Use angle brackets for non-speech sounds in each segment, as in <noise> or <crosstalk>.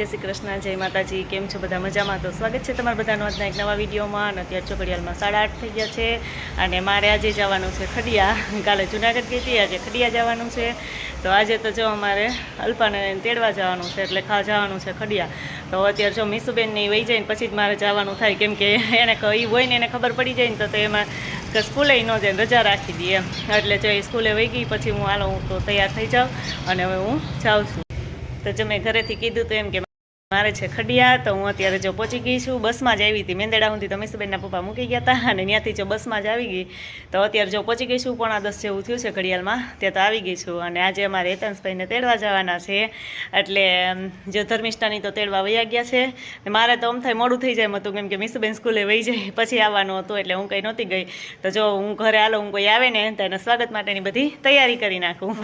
જય શ્રી કૃષ્ણ, જય માતાજી, કેમ છો બધા મજામાં? તો સ્વાગત છે તમારા બધાનું આજના એક નવા વિડીયોમાં. અને અત્યારે ચોકડિયાલમાં સાડા આઠ થઈ ગયા છે અને મારે આજે જવાનું છે ખડિયા. કાલે જુનાગઢ ગઈ હતી, આજે ખડિયા જવાનું છે. તો આજે તો જો અમારે અલ્પાને તેડવા જવાનું છે, એટલે ખા જવાનું છે ખડિયા. તો અત્યારે જો મીસુબેનની વહી જાય ને પછી જ મારે જવાનું થાય, કેમ કે એને એ હોય ને એને ખબર પડી જાય ને તો એમાં કે સ્કૂલે ન જાય રજા રાખી દઈએ એટલે જો એ સ્કૂલે વહી ગઈ, પછી હું હાલો હું તો તૈયાર થઈ જાઉં અને હવે હું જાઉં છું. તો જો મેં ઘરેથી કીધું તો એમ કે મારે છે ખડિયા, તો હું અત્યારે જો પહોંચી ગઈ છું. બસમાં જ આવી હતી. મેંદેડા સુધી તો મિસબેનના પપ્પા મૂકી ગયા હતા અને ત્યાંથી જો બસમાં જ આવી ગઈ. તો અત્યારે જો પહોંચી ગઈ છું, પોણા દસ જેવું થયું છે ઘડિયાળમાં, ત્યાં તો આવી ગઈ છું. અને આજે અમારે હેતંશભાઈને તેડવા જવાના છે. એટલે જો ધર્મિષ્ઠાની તો તેડવા વયા ગયા છે. મારે તો આમ થાય મોડું થઈ જાય હતું, કેમ કે મિસબેન સ્કૂલે વહી જાય, પછી આવવાનું હતું એટલે હું કંઈ નહોતી ગઈ. તો જો હું ઘરે હાલો, હું કોઈ આવે ને, તો એના સ્વાગત માટેની બધી તૈયારી કરી નાખું.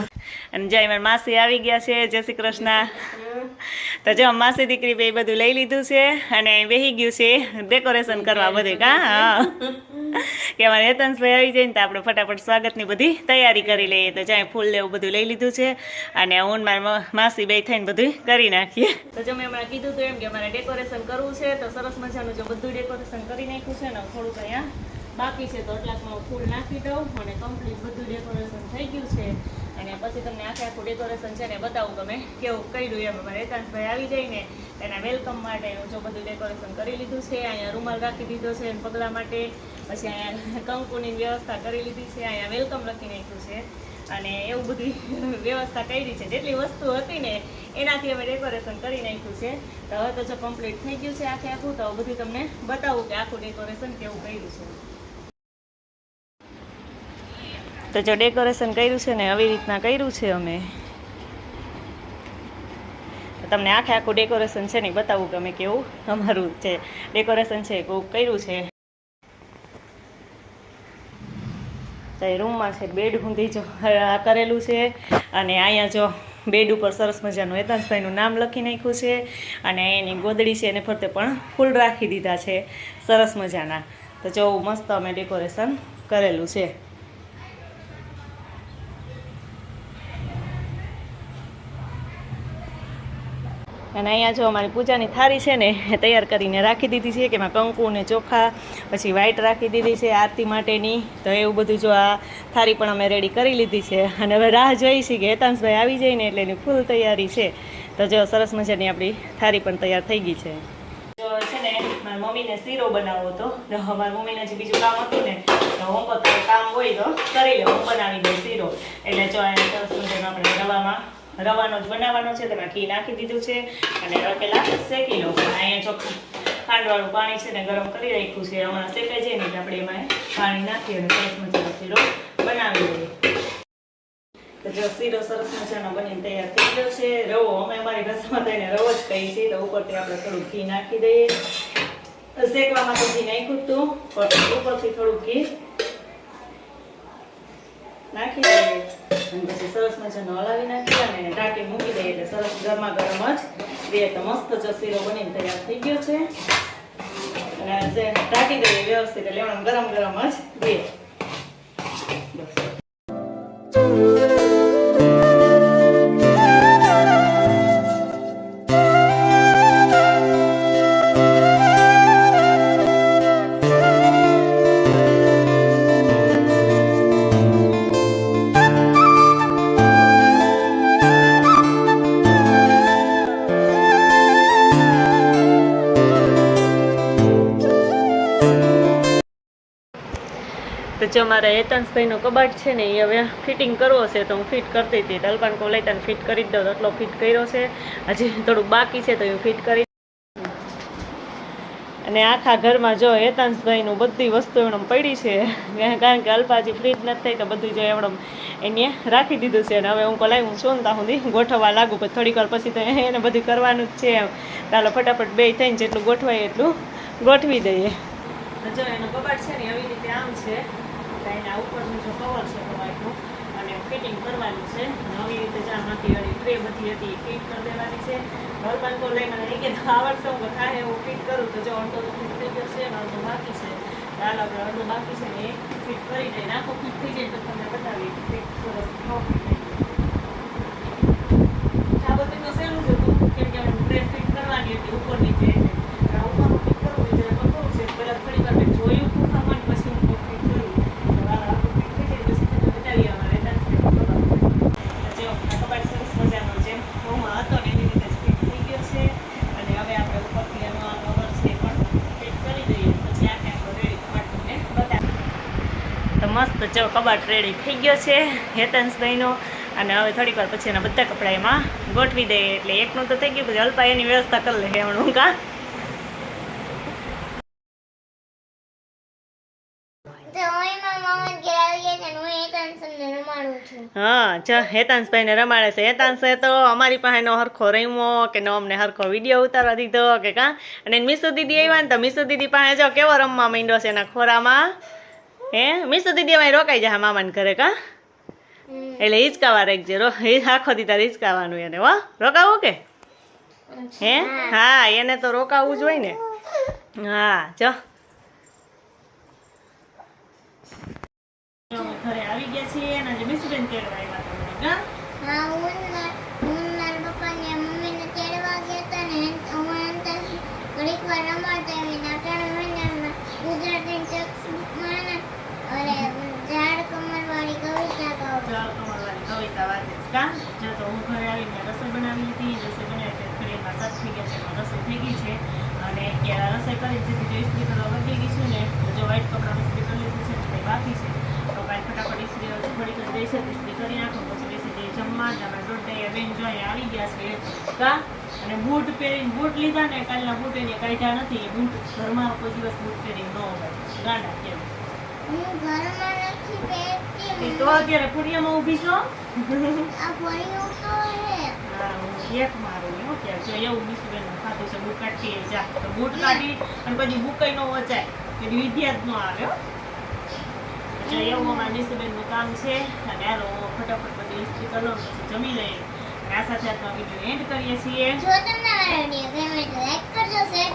અને જય માસી આવી ગયા છે, જય શ્રી કૃષ્ણ. તો જો માસી દીકરી બે બધું લઈ લીધું છે અને બેહી ગયું છે. ડેકોરેશન કરવા બધું, કા? કે અમારે હેતનભાઈ આવી જાય ને તો આપણે ફટાફટ સ્વાગતની બધી તૈયારી કરી લઈએ. તો જ્યાં ફૂલ લેવું બધું લઈ લીધું છે અને હું મારા માસી બે થઈને બધું કરી નાખીએ. તો જો મેં હમણાં કીધું હતું એમ કે મારે ડેકોરેશન કરવું છે, તો સરસ મજાનું જો બધું ડેકોરેશન કરી નાખ્યું છે ને થોડુંક અહીંયા બાકી છે તો એટલાકમાં ફૂલ નાખી દઉં અને કમ્પ્લીટ બધું ડેકોરેશન થઈ ગયું છે. અને પછી તમને આખે આખું ડેકોરેશન છે ને બતાવું તમે કેવું કર્યું એમ. અમારે એકાંશભાઈ આવી જાય ને એના વેલકમ માટે હું જો બધું ડેકોરેશન કરી લીધું છે. અહીંયા રૂમાલ રાખી દીધો છે અને પગલા માટે. પછી અહીંયા કંકુની વ્યવસ્થા કરી લીધી છે. અહીંયા વેલકમ લખી નાખ્યું છે. અને એવું બધી <laughs> વ્યવસ્થા કરી છે. જેટલી વસ્તુ હતી ને એનાથી અમે ડેકોરેશન કરી નાખ્યું છે. તો હવે તો જો કમ્પ્લીટ થઈ ગયું છે આખે આખું, તો બધું તમને બતાવું કે આખું ડેકોરેશન કેવું કર્યું છે. તો જો ડેકોરેશન કર્યું છે ને આવી રીતના કર્યું છે અમે. તમને આખે આખું ડેકોરેશન છે ને બતાવું કે અમે કેવું અમારું છે ડેકોરેશન છે કેવું કર્યું છે. તો એ રૂમમાં છે બેડ ઊંધી જો કરેલું છે અને અહીંયા જો બેડ ઉપર સરસ મજાનું હેતાંશભાઈનું નામ લખી નાખ્યું છે અને એની ગોદડી છે એને ફરતે પણ ફૂલ રાખી દીધા છે સરસ મજાના. તો જો મસ્ત અમે ડેકોરેશન કરેલું છે. અને અહીંયા જો અમારી પૂજાની થાળી છે ને, એ તૈયાર કરીને રાખી દીધી છે, કે એમાં કંકુ ને ચોખા, પછી વ્હાઈટ રાખી દીધી છે આરતી માટેની. તો એવું બધું જો આ થાળી પણ અમે રેડી કરી લીધી છે. અને હવે રાહ જોઈ છીએ કે હેતાંશભાઈ આવી જાય ને એટલે એની ફૂલ તૈયારી છે. તો જો સરસ મજાની આપણી થાળી પણ તૈયાર થઈ ગઈ છે. છે ને, મારી મમ્મીને શીરો બનાવવો હતો. મારી મમ્મીને જે બીજું કામ હતું ને, તો હોમવર્ક કામ હોય તો કરી લઉં હું બનાવી દઉં શીરો. એટલે જો આ સરસ રવામાં રવાનો જ બનાવવાનો છે. તેમાં ઘી નાખી દીધું છે અને હવે પેલા શેકી લઉં. અહીંયા ચોખ્ખું ખાંડવાળું પાણી છે ને ગરમ કરી રાખ્યું છે. હમણાં શેકાઈ જાય ને આપણે એમાં પાણી નાખી અને સરસ મજાનો શીરો બનાવી લઈએ. જો શીરો સરસ મજાનો બનીને તૈયાર થઈ ગયો છે. રવો, અમે અમારી ભાષામાં થઈને રવો જ કહીએ છીએ. તો ઉપરથી આપણે થોડું ઘી નાખી દઈએ. શેકવામાં તો ઘી નાખ્યું હતું ઉપરથી થોડું ઘી નાખી દઈએ. અને પછી સરસ મજાનો હલાવી નાખીએ અને ટાંકી મૂકી દઈએ એટલે સરસ ગરમા ગરમ જ દે તો મસ્ત જો શીરો બનીને તૈયાર થઈ ગયો છે. અને ટાંકી દઈએ વ્યવસ્થિત એટલે ગરમ ગરમ જ દે જો મારા હેતાંશભાઈનો કબાટ છે ને, એ હવે ફિટિંગ કરવો છે તો હું ફિટ કરતી હતી. તલપાન કો લઈ ફિટ કરી દઉં એટલો ફિટ કર્યો છે. હજી થોડુંક બાકી છે તો હું ફિટ કરી અને આખા ઘરમાં જો હેતાંશભાઈનું બધી વસ્તુ એમણે પડી છે. કારણ કે અલ્પાજી ફ્રીજ નથી થઈ તો બધું જો એમણે એને રાખી દીધું છે અને હવે હું કોલાઈ હું છું ત્યાં સુધી ગોઠવવા લાગુ. પછી થોડીક વાર પછી તો એને બધું કરવાનું જ છે એમ. ચાલો ફટાફટ બે થઈને જેટલું ગોઠવાય એટલું ગોઠવી દઈએ. જો એનો કબાટ છે ને એવી રીતે આમ છે. એના ઉપરનું જો કવર છે કબાટનું અને ફિટિંગ કરવાનું છે. નવી રીતે જ આમાંથી વાળી ટ્રે બધી હતી ફિટ કરી દેવાની છે. ઘરમાં તો લઈ મને કે આવડશે હું થાય એવું ફિટ કરું. તો જો અડધો તો ફિટ થઈ ગયો છે અડધો બાકી છે. હાલ આપણે અડધો બાકી છે ને એ ફિટ કરી દઈએ આખો ફિટ થઈ જાય તો તમને બતાવીએ ફિટ સરસ ન ફિટ થઈ ગયું. આ બધું તો સહેલું જ હતું કેમ કે ટ્રે ફિટ કરવા મસ્ત જો કબાટ રેડી થઈ ગયો છે હેતંશભાઈનો અને હવે થોડીક વાર પછી એના બધા કપડાં એમાં ગોઠવી દઈએ. એટલે એકનું તો થઈ ગયું પછી અલ્પા એની વ્યવસ્થા કરી લે હમણાં કા? હું જો હેતાંશભાઈને રમાડે છે. હેતાંશે તો અમારી પાસે નો હરખો રમ્યો કે નો અમને હરખો વીડિયો ઉતારવા દીધો કે કાં? અને મીસુ દીદી આવ્યા ને તો મીસુ દીદી પાસે જો કેવો રમવા માંડ્યો છે એના ખોરામાં? હે? મીસુ દીદી અમારે રોકાઈ જાય મામાને ઘરે કા. એટલે હિંચકાવા રાખજે રો એ આખો દી તારે હિંચકાવાનું એને હો? રોકાવું કે? હે? હા એને તો રોકાવું જ હોય ને. હા જો. ઘરે આવી ગયા છીએ અને આજે મીસુબેન કેળવા આવ્યા તમને હા હું ના. હું મારા પપ્પાને મમ્મીને તેડવા ગયા હતા ને હું અંતર ઘડીક વાર રમાડતા આવીને અટાણે મહિનામાં ગુજરાતી ટેક્સ્ટમાં ને અરે ઝાડ કમરવાળી કવિતા કહું ચાલ કમળવાળી કવિતા જો તો હું ઘરે આવીને રસોઈ બનાવી હતી. રસોઈ બનાવી એટલે ઘડીમાં થઈ ગયા છે રસોઈ થઈ ગઈ છે. અને રસોઈ કરી જેથી જો ઇસ્ત્રી કરવા વધી ગઈ છે ને જો વ્હાઈટ કપડાં ઇસ્ત્રી કરી લીધું છે, તે બાકી છે. તો કાંઈ ફટાફટ ઇસ્ત્રી થોડીક જ રહી છે ઇસ્ત્રી કરી નાખો, પછી બેસી જઈએ જમવા. અમે દોઢ બેન જો આવી ગયા છે. કા? અને બૂટ પહેરીને બૂટ લીધા ને કાલના બૂટ એને કાઢ્યા નથી. બૂટ ઘરમાં કોઈ દિવસ બૂટ પહેરીને ન હોય. ગાંડા કેમ? હું ઘરમાં નથી પહેરતી. એ તો અત્યારે ફળિયામાં ઊભી છો? આ ફળિયો તો કામ છે અને હાલો ફટાફટ બધી ઇસ્ત્રી જમી લઈએ. આ સાથે આજનો વીડિયો એન્ડ કરીએ છીએ. જો તમને મારો વીડિયો ગમે તો લાઈક કરજો શેર